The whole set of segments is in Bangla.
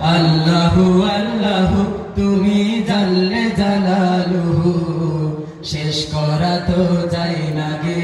আল্লাহু আল্লাহু, তুমি জানলে জালালুহু। শেষ করা তো যাই না গে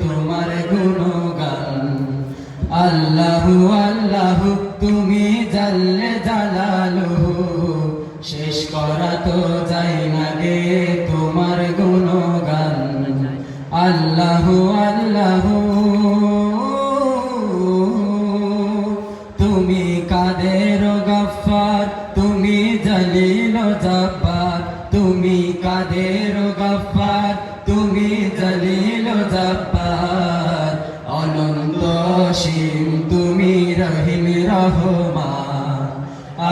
তোমার গুণগান। আল্লাহু আল্লাহু, তুমি জানলে জালালুহু। শেষ করা তো যাই না গে তোমার গুণগান। আল্লাহু আল্লাহু জলিল জব্বার, তুমি কাদের গফার তুমি জলিল জব্বার, অনন্ত সীম তুমি রহিম রহমান।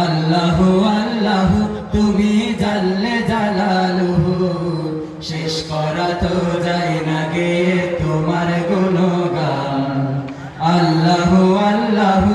আল্লাহু আল্লাহু, তুমি জাল্লে জালালুহু। শেষ করা তো যায় না গে তোমার গুণগান। আল্লাহু আল্লাহু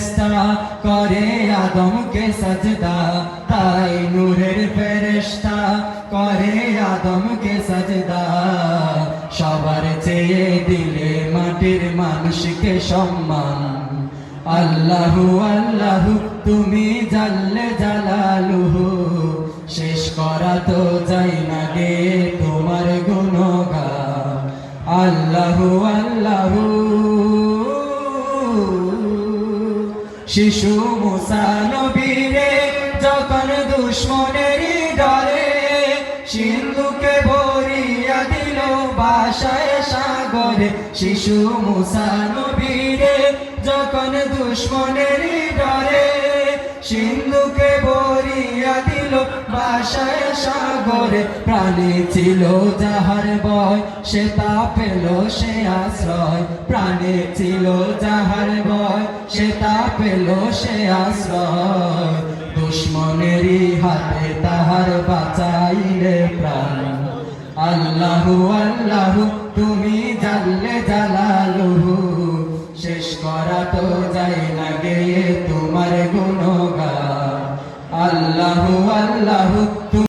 ফেরেস্তা করে আদমকে সাজদা, তাই নূরের ফেরেস্তা করে আদমকে সাজদা। সবার চেয়ে দিলে মাটির মানুষকে সম্মান। আল্লাহু আল্লাহু, তুমি জাল্লে জালালুহু। শেষ করা তো যাই না গে তোমার গুণগান। আল্লাহু আল্লাহু শিশু মুসানবীরে যখন দুশ্মনের ডরে সিন্ধুকে ভরিয়া দিল বাসায় সাগরে, শিশু মুসানবীরে যখন দুশ্মনের ডরে সিন্ধুকে ভরিয়া দিল বাসায় সাগরে, প্রাণী ছিল যাহার বয় সে তা পেল, সে আশ্রয়। প্রাণী ছিল যাহার বয় সে তা পেল, সে আশ্রয়। দুশ্মনেরই হাতে তাহার বাঁচাইলে প্রাণ। আল্লাহু আল্লাহু, তুমি